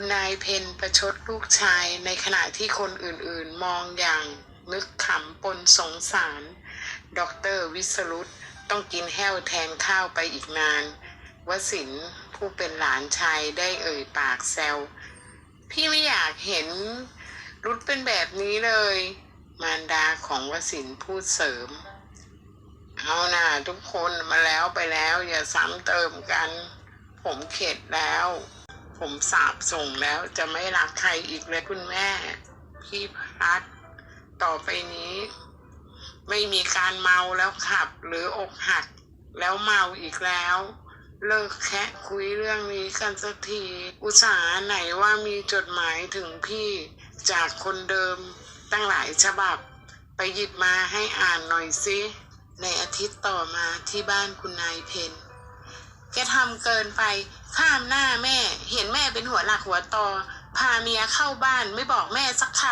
คุณนายเพนประชดลูกชายในขณะที่คนอื่นๆมองอย่างนึกขำปนสงสารดอกเตอรวิสรุตต้องกินแห้วแทนข้าวไปอีกนาน วสินผู้เป็นหลานชายได้เอ่ยปากแซว พี่ไม่อยากเห็นรุดเป็นแบบนี้เลย มารดาของวสินพูดเสริม เอาน่ะทุกคนมาแล้วไปแล้วอย่าซ้ำเติมกัน ผมเข็ดแล้ว ผมสาบส่งแล้วจะไม่รักใครอีกเลยคุณแม่ พี่พัดต่อไปนี้ ไม่มีการเมาแล้วขับ หรืออกหักแล้วเมาอีกแล้ว เลิกแค่คุยเรื่องนี้กันสักที อุตสาห์ไหนว่ามีจดหมายถึงพี่จากคนเดิมตั้งหลายฉบับ ไปหยิบมาให้อ่านหน่อยสิในอาทิตย์ต่อมาที่บ้านคุณนายเพนแกทำเกินไปข้ามหน้าแม่ เห็นแม่เป็นหัวหลักหัวต่อ พาเมียเข้าบ้านไม่บอกแม่สักค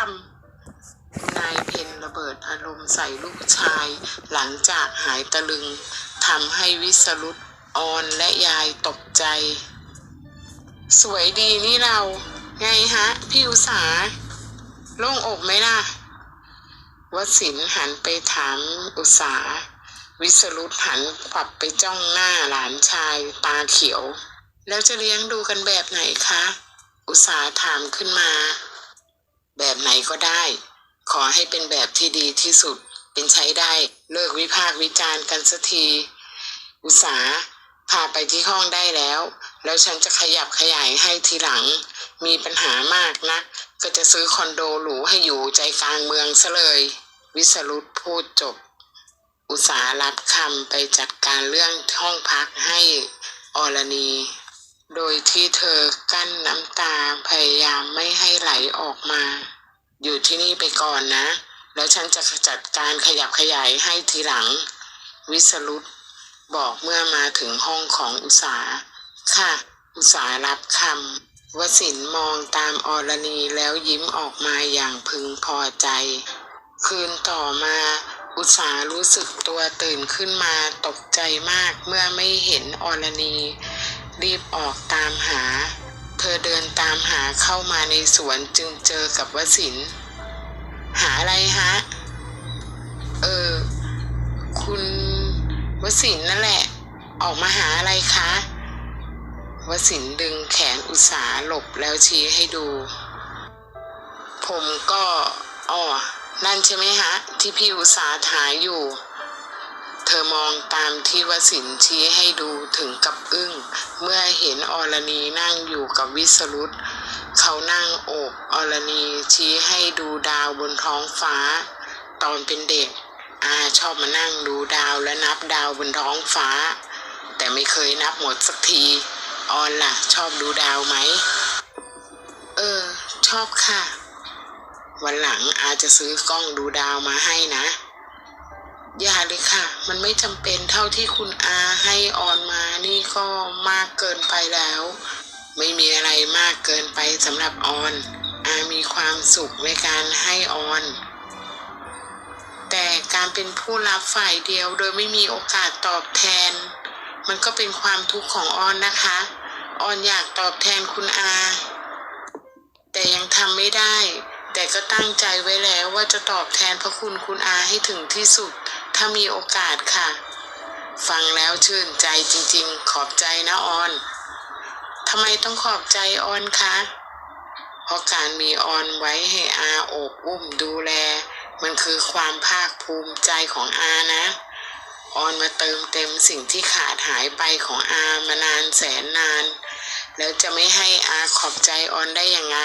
ำนายเพนระเบิดอารมณ์ใส่ลูกชาย หลังจากหายตะลึงทำให้วิสรุตออนและยายตกใจ สวยดีนี่เรา ไงฮะ พี่อุสาโล่งอกไหมล่ะวสินหันไปถามอุสาวิสรุตหันขวับไปจ้องหน้าหลานชายตาเขียว แล้วจะเลี้ยงดูกันแบบไหนคะ อุสาถามขึ้นมา แบบไหนก็ได้ ขอให้เป็นแบบที่ดีที่สุด เป็นใช้ได้เลิกวิพากษ์วิจารณ์กันสักที อุสาพาไปที่ห้องได้แล้ว แล้วฉันจะขยับขยายให้ทีหลัง มีปัญหามากนะก็จะซื้อคอนโดหรูให้อยู่ใจกลางเมืองซะเลย วิสรุตพูดจบ อุตสาหรับคำไปจัดการเรื่องห้องพักให้อรณี โดยที่เธอกั้นน้ำตาพยายามไม่ให้ไหลออกมา อยู่ที่นี่ไปก่อนนะ แล้วฉันจะจัดการขยับขยายให้ทีหลัง วิสรุตบอกเมื่อมาถึงห้องของอุสาค่ะ อุสารับคำวสินมองตามอรณีแล้วยิ้มออกมาอย่างพึงพอใจ คืนต่อมาอุสารู้สึกตัวตื่นขึ้นมาตกใจมากเมื่อไม่เห็นอรณี รีบออกตามหา เธอเดินตามหาเข้ามาในสวนจึงเจอกับวสิน หาอะไรฮะ เออ คุณวสินนั่นแหละ ออกมาหาอะไรคะ วสินดึงแขนอุตสาหลบแล้วชี้ให้ดู ผมก็อ๋อนั่นใช่ไหมฮะ ที่พี่อุตสาหาอยู่ เธอมองตามที่วสินชี้ให้ดูถึงกับอึ้ง เมื่อเห็นอรณีนั่งอยู่กับวิสรุตเขานั่งโอบอรณีชี้ให้ดูดาวบนท้องฟ้า ตอนเป็นเด็ก อาชอบมานั่งดูดาวและนับดาวบนท้องฟ้า แต่ไม่เคยนับหมดสักที ออนล่ะ ชอบดูดาวไหม เออ ชอบค่ะ วันหลังอาจะซื้อกล้องดูดาวมาให้นะ อย่าเลยค่ะ มันไม่จำเป็นเท่าที่คุณอาให้ออนมานี่ก็มากเกินไปแล้ว ไม่มีอะไรมากเกินไปสำหรับออน อามีความสุขในการให้ออน แต่การเป็นผู้รับฝ่ายเดียวโดยไม่มีโอกาสตอบแทน มันก็เป็นความทุกข์ของออนนะคะ ออนอยากตอบแทนคุณอา แต่ยังทำไม่ได้แต่ก็ตั้งใจไว้แล้วว่าจะตอบแทนพระคุณคุณอาให้ถึงที่สุด ถ้ามีโอกาสค่ะ ฟังแล้วชื่นใจจริงๆ ขอบใจนะออนทำไมต้องขอบใจออนคะเพราะการมีออนไว้ให้อาโอบอุ้มดูแล มันคือความภาคภูมิใจของอานะ ออนมาเติมเต็มสิ่งที่ขาดหายไปของอามานานแสนนาน แล้วจะไม่ให้อาขอบใจออนได้ยังไง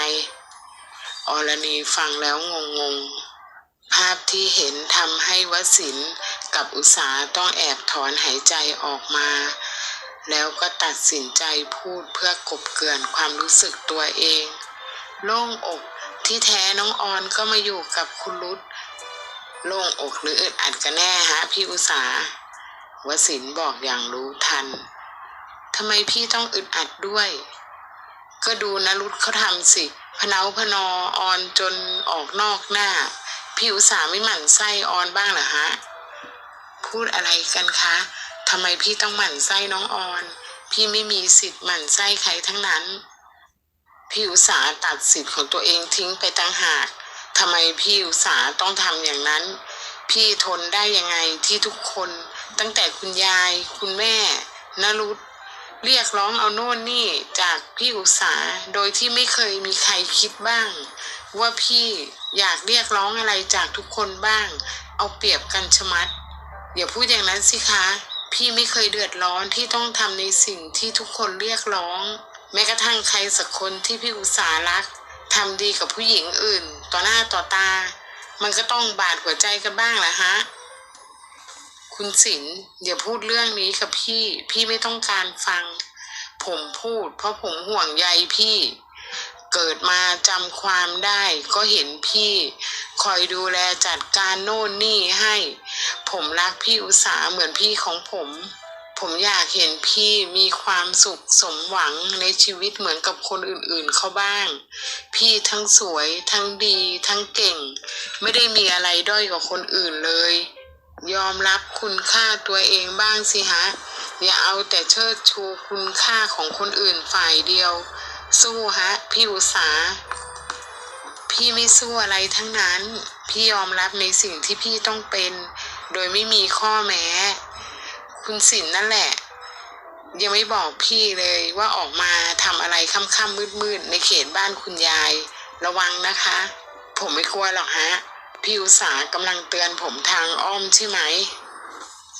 อรณีฟังแล้วงงงๆ ภาพที่เห็นทำให้วสินกับอุสาต้องแอบถอนหายใจออกมา แล้วก็ตัดสินใจพูดเพื่อกบเกลื่อนความรู้สึกตัวเอง โล่งอกที่แท้น้องออนก็มาอยู่กับคุณรุตโล่งอกหรืออึดอัดกันแน่ฮะพี่อุสาวสินบอกอย่างรู้ทันทำไมพี่ต้องอึดอัดด้วย ก็ดูนะรุตเขาทำสิพเนาพนอออนจนออกนอกหน้า พี่อุตสาห์ไม่หมั่นไส้ออนบ้างเหรอฮะ พูดอะไรกันคะทำไมพี่ต้องหมั่นไส้น้องออน พี่ไม่มีสิทธิ์หมั่นไส้ใครทั้งนั้น พี่อุตสาห์ตัดสิทธิ์ของตัวเองทิ้งไปตั้งหากทำไมพี่อุตสาห์ต้องทำอย่างนั้น พี่ทนได้ยังไงที่ทุกคนตั้งแต่คุณยาย คุณแม่นรุตเรียกร้องเอาโน่นนี่จากพี่อุตสาโดยที่ไม่เคยมีใครคิดบ้าง ว่าพี่อยากเรียกร้องอะไรจากทุกคนบ้าง เอาเปรียบกันชะมัดอย่าพูดอย่างนั้นสิคะพี่ไม่เคยเดือดร้อนที่ต้องทำในสิ่งที่ทุกคนเรียกร้อง แม้กระทั่งใครสักคนที่พี่อุตสาหรักทำดีกับผู้หญิงอื่น ต่อหน้าต่อตา มันก็ต้องบาดหัวใจกันบ้างแหละฮะคุณศิลป์อย่าพูดเรื่องนี้กับพี่ พี่ไม่ต้องการฟัง ผมพูด เพราะผมห่วงใยพี่ เกิดมาจำความได้ก็เห็นพี่ คอยดูแลจัดการโน่นนี่ให้ ผมรักพี่อุตสาห์เหมือนพี่ของผม ผมอยากเห็นพี่มีความสุขสมหวังในชีวิตเหมือนกับคนอื่นๆเขาบ้าง พี่ทั้งสวยทั้งดีทั้งเก่ง ไม่ได้มีอะไรด้อยกว่าคนอื่นเลย ยอมรับคุณค่าตัวเองบ้างสิฮะ อย่าเอาแต่เชิดชูคุณค่าของคนอื่นฝ่ายเดียว สู้ฮะ พี่อุตสาพี่ไม่สู้อะไรทั้งนั้น พี่ยอมรับในสิ่งที่พี่ต้องเป็น โดยไม่มีข้อแม้ คุณสินนั่นแหละ ยังไม่บอกพี่เลยว่าออกมาทำอะไรค่ำๆมืดๆในเขตบ้านคุณยาย ระวังนะคะ ผมไม่กลัวหรอกฮะ พี่อุตสากำลังเตือนผมทางอ้อมใช่ไหม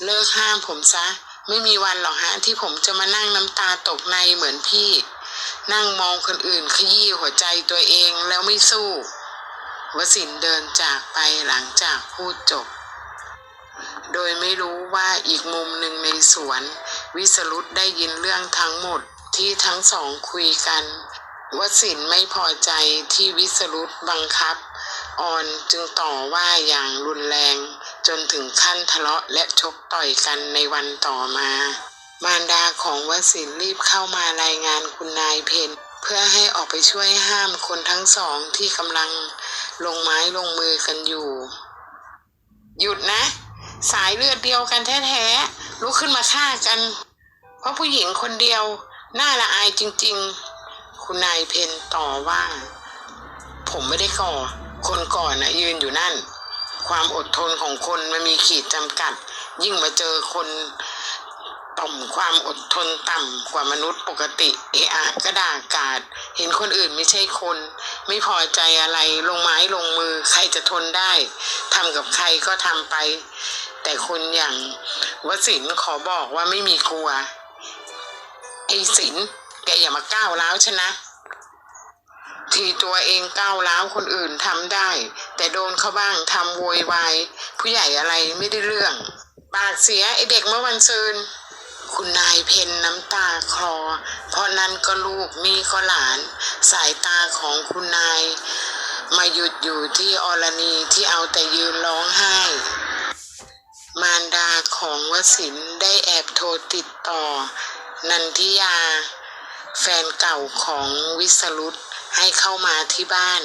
เลิกห้ามผมซะ ไม่มีวันหรอกฮะที่ผมจะมานั่งน้ำตาตกในเหมือนพี่ นั่งมองคนอื่นขยี้หัวใจตัวเองแล้วไม่สู้ วสินเดินจากไปหลังจากพูดจบ โดยไม่รู้ว่าอีกมุมหนึ่งในสวน วิสรุตได้ยินเรื่องทั้งหมดที่ทั้งสองคุยกันวสินไม่พอใจที่วิสรุตบังคับออนจึงต่อว่าอย่างรุนแรงจนถึงขั้นทะเลาะและชกต่อยกันในวันต่อมา มารดาของวสินรีบเข้ามารายงานคุณนายเพนเพื่อให้ออกไปช่วยห้ามคนทั้งสองที่กำลังลงไม้ลงมือกันอยู่ หยุดนะ สายเลือดเดียวกันแท้ๆลุกขึ้นมาฆ่ากัน เพราะผู้หญิงคนเดียวน่าละอายจริงๆ คุณนายเพนต่อว่า ผมไม่ได้ก่อ คนก่อนนะยืนอยู่นั่น ความอดทนของคนมันมีขีดจำกัด ยิ่งมาเจอคน ต่อมความอดทนต่ำกว่ามนุษย์ปกติ เอะอะก็ด่ากาด เห็นคนอื่นไม่ใช่คน ไม่พอใจอะไรลงไม้ลงมือใครจะทนได้ทำกับใครก็ทำไป แต่คนอย่างวสินขอบอกว่าไม่มีกลัว ไอ้สินแกอย่ามาก้าวร้าวฉันนะ ทีตัวเองก้าวร้าวคนอื่นทำได้ แต่โดนเขาบ้างทำโวยวายผู้ใหญ่อะไรไม่ได้เรื่องปากเสียไอเด็กเมื่อวันซืน คุณนายเพนน้ำตาคลอ เพราะนั้นก็ลูกนี่ก็หลาน สายตาของคุณนาย มาหยุดอยู่ที่อรณีที่เอาแต่ยืนร้องไห้ มารดาของวสินได้แอบโทรติดต่อ นันทิยา แฟนเก่าของวิสรุตให้เข้ามาที่บ้าน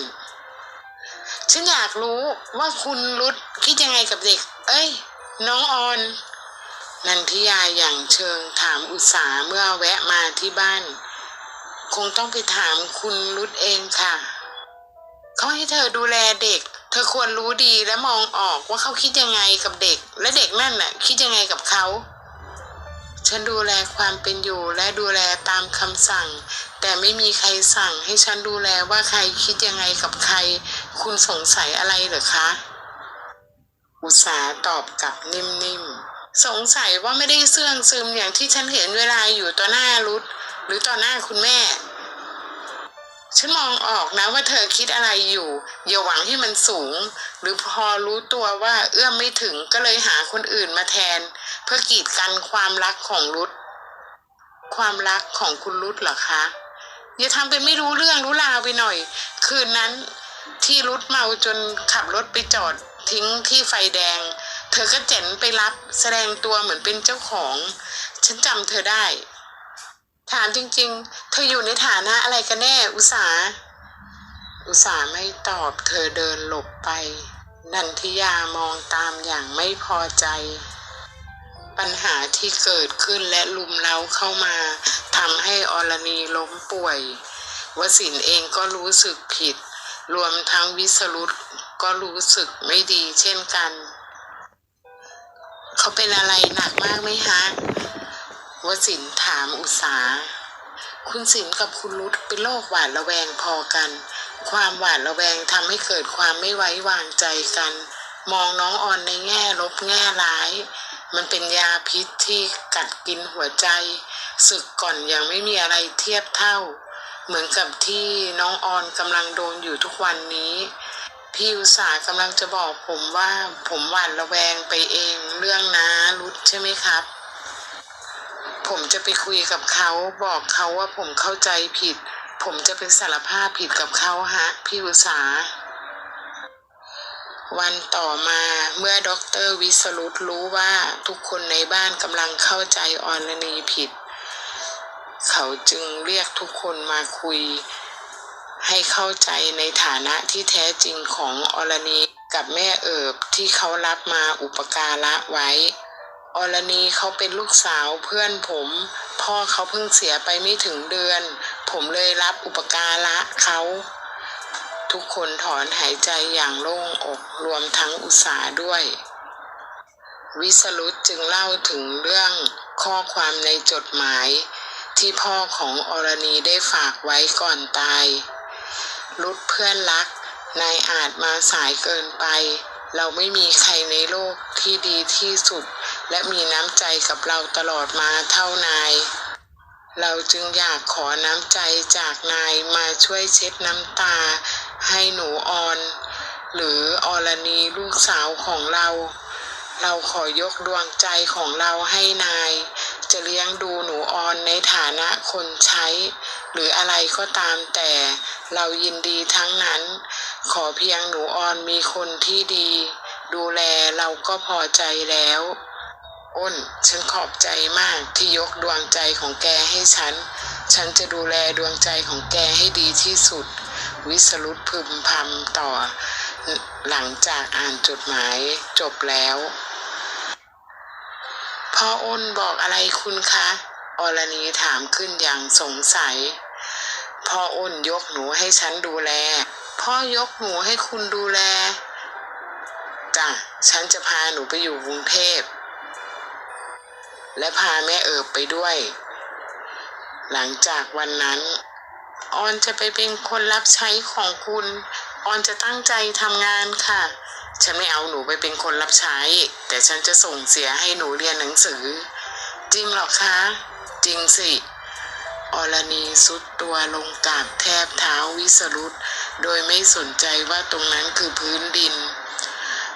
ฉันอยากรู้ว่าคุณรุตคิดยังไงกับเด็ก เอ้ย น้องออน นันทิยาอย่างเชิงถามอุตสาเมื่อแวะมาที่บ้าน คงต้องไปถามคุณรุตเองค่ะ เขาให้เธอดูแลเด็ก เธอควรรู้ดีและมองออกว่าเขาคิดยังไงกับเด็ก และเด็กนั่นน่ะ คิดยังไงกับเขาฉันดูแลความเป็นอยู่และดูแลตามคำสั่ง แต่ไม่มีใครสั่งให้ฉันดูแลว่าใครคิดยังไงกับใคร คุณสงสัยอะไรหรือคะ อุตสาตอบกลับนิ่มๆ สงสัยว่าไม่ได้เสื่องซึมอย่างที่ฉันเห็นเวลาอยู่ต่อหน้ารุดหรือต่อหน้าคุณแม่ ฉันมองออกนะว่าเธอคิดอะไรอยู่ อย่าหวังให้มันสูง หรือพอรู้ตัวว่าเอื้อมไม่ถึงก็เลยหาคนอื่นมาแทน เพื่อกีดกันความรักของรุดความรักของคุณรุดเหรอคะ อย่าทำเป็นไม่รู้เรื่องรู้ราวไปหน่อย คืนนั้นที่รุดเมาจนขับรถไปจอดทิ้งที่ไฟแดง เธอก็เจ๋นไปรับแสดงตัวเหมือนเป็นเจ้าของ ฉันจำเธอได้ ถามจริงๆ เธออยู่ในฐานะอะไรกันแน่ อุสา อุสาไม่ตอบ เธอเดินหลบไป นันทิยามองตามอย่างไม่พอใจ ปัญหาที่เกิดขึ้นและลุมเล้าเข้ามาทำให้อรณีล้มป่วยวสินเองก็รู้สึกผิด รวมทั้งวิสรุตก็รู้สึกไม่ดีเช่นกัน เขาเป็นอะไรหนักมากไหมฮะวสินถามอุษาคุณสินกับคุณรุตเป็นโรคหวาดระแวงพอกัน ความหวาดระแวงทำให้เกิดความไม่ไว้วางใจกัน มองน้องออนในแง่ลบแง่ร้าย มันเป็นยาพิษที่กัดกินหัวใจศึกก่อนยังไม่มีอะไรเทียบเท่า เหมือนกับที่น้องออนกำลังโดนอยู่ทุกวันนี้ พี่อุตสาห์กำลังจะบอกผมว่าผมหวาดระแวงไปเองเรื่องน้ารุดใช่ไหมครับ ผมจะไปคุยกับเขาบอกเขาว่าผมเข้าใจผิด ผมจะไปสารภาพผิดกับเขาฮะ พี่อุตสาวันต่อมาเมื่อด็อกเตอร์วิสรุตรู้ว่าทุกคนในบ้านกำลังเข้าใจอรณีผิด เขาจึงเรียกทุกคนมาคุย ให้เข้าใจในฐานะที่แท้จริงของอรณีกับแม่เอิบที่เขารับมาอุปการะไว้ อรณีเขาเป็นลูกสาวเพื่อนผม พ่อเขาเพิ่งเสียไปไม่ถึงเดือน ผมเลยรับอุปการะเขา ทุกคนถอนหายใจอย่างโล่งอกรวมทั้งอุตสาด้วย วิสรุตจึงเล่าถึงเรื่องข้อความในจดหมายที่พ่อของอรณีได้ฝากไว้ก่อนตาย รุดเพื่อนรัก นายอาจมาสายเกินไป เราไม่มีใครในโลกที่ดีที่สุด และมีน้ำใจกับเราตลอดมาเท่านาย เราจึงอยากขอน้ำใจจากนายมาช่วยเช็ดน้ำตา ให้หนูออน หรืออรณีลูกสาวของเรา เราขอยกดวงใจของเราให้นาย จะเลี้ยงดูหนูออนในฐานะคนใช้ หรืออะไรก็ตามแต่เรายินดีทั้งนั้น ขอเพียงหนูออนมีคนที่ดี ดูแลเราก็พอใจแล้ว อ้น ฉันขอบใจมากที่ยกดวงใจของแกให้ฉัน ฉันจะดูแลดวงใจของแกให้ดีที่สุด วิสรุตพึมพำต่อ หลังจากอ่านจดหมายจบแล้วพ่ออ้นบอกอะไรคุณคะ อรณีถามขึ้นอย่างสงสัย พ่ออ้นยกหนูให้ฉันดูแล พ่อยกหนูให้คุณดูแล จ้ะ ฉันจะพาหนูไปอยู่กรุงเทพ และพาแม่เอิบไปด้วย หลังจากวันนั้น ออนจะไปเป็นคนรับใช้ของคุณ ออนจะตั้งใจทำงานค่ะฉันไม่เอาหนูไปเป็นคนรับใช้ แต่ฉันจะส่งเสียให้หนูเรียนหนังสือ จริงหรอคะ ริงสิ อรณีสุดตัวลงกราบแทบเท้าวิสรุตโดยไม่สนใจว่าตรงนั้นคือพื้นดิน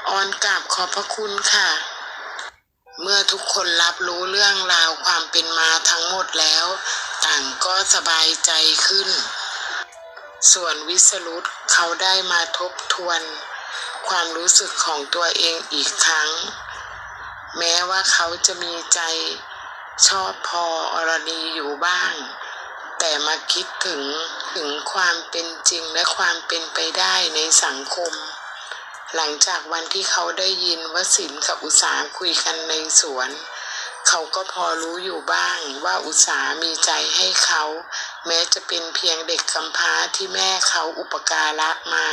ออนกราบขอบพระคุณค่ะ เมื่อทุกคนรับรู้เรื่องราวความเป็นมาทั้งหมดแล้ว ต่างก็สบายใจขึ้น ส่วนวิสรุตเขาได้มาทบทวน ความรู้สึกของตัวเองอีกครั้ง แม้ว่าเขาจะมีใจ ชอบพออรณีอยู่บ้าง แต่มาคิดถึงถึงความเป็นจริงและความเป็นไปได้ในสังคม หลังจากวันที่เขาได้ยินว่าสินกับอุสาคุยกันในสวน เขาก็พอรู้อยู่บ้างว่าอุสามีใจให้เขา แม้จะเป็นเพียงเด็กกำพร้าที่แม่เขาอุปการะมา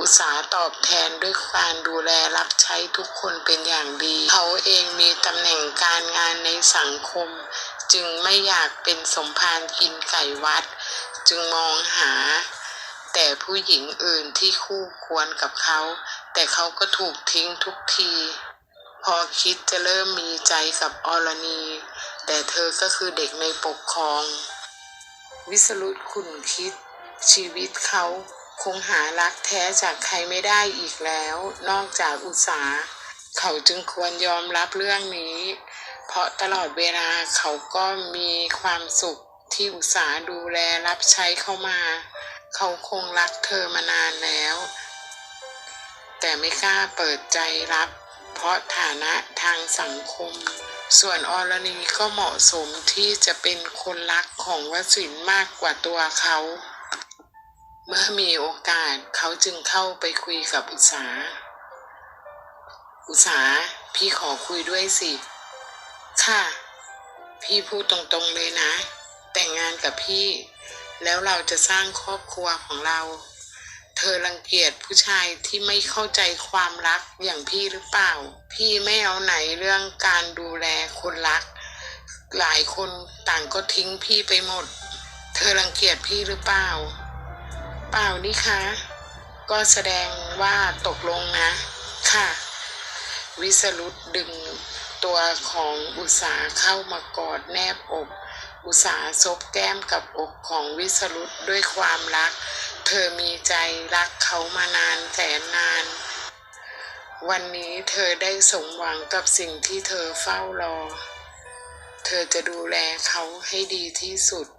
อุตสาห์ตอบแทนด้วยการดูแลรับใช้ทุกคนเป็นอย่างดี เขาเองมีตำแหน่งการงานในสังคม จึงไม่อยากเป็นสมภารกินไก่วัด จึงมองหา แต่ผู้หญิงอื่นที่คู่ควรกับเขา แต่เขาก็ถูกทิ้งทุกที พอคิดจะเริ่มมีใจกับอรณี แต่เธอก็คือเด็กในปกครอง วิสรุตคุณคิดชีวิตเขา คงหารักแท้จากใครไม่ได้อีกแล้ว นอกจากอุตสาเขาจึงควรยอมรับเรื่องนี้ เพราะตลอดเวลาเขาก็มีความสุขที่อุตสาดูแลรับใช้เข้ามา เขาคงรักเธอมานานแล้ว แต่ไม่กล้าเปิดใจรับ เพราะฐานะทางสังคม ส่วนอรณีก็เหมาะสมที่จะเป็นคนรักของวสินมากกว่าตัวเขา เมื่อมีโอกาสเขาจึงเข้าไปคุยกับอุตสา อุตสาพี่ขอคุยด้วยสิ ค่ะ พี่พูดตรงๆเลยนะ แต่งงานกับพี่ แล้วเราจะสร้างครอบครัวของเรา เธอรังเกียจผู้ชายที่ไม่เข้าใจความรักอย่างพี่หรือเปล่า พี่ไม่เอาไหนเรื่องการดูแลคนรัก หลายคนต่างก็ทิ้งพี่ไปหมด เธอรังเกียจพี่หรือเปล่า ปล่านี่คะ ก็แสดงว่าตกลงนะ ค่ะ วิสรุตดึงตัวของอุษาเข้ามากอดแนบอก อุษาซบแก้มกับอกของวิสรุตด้วยความรัก เธอมีใจรักเขามานานแสนนาน วันนี้เธอได้สมหวังกับสิ่งที่เธอเฝ้ารอ เธอจะดูแลเขาให้ดีที่สุด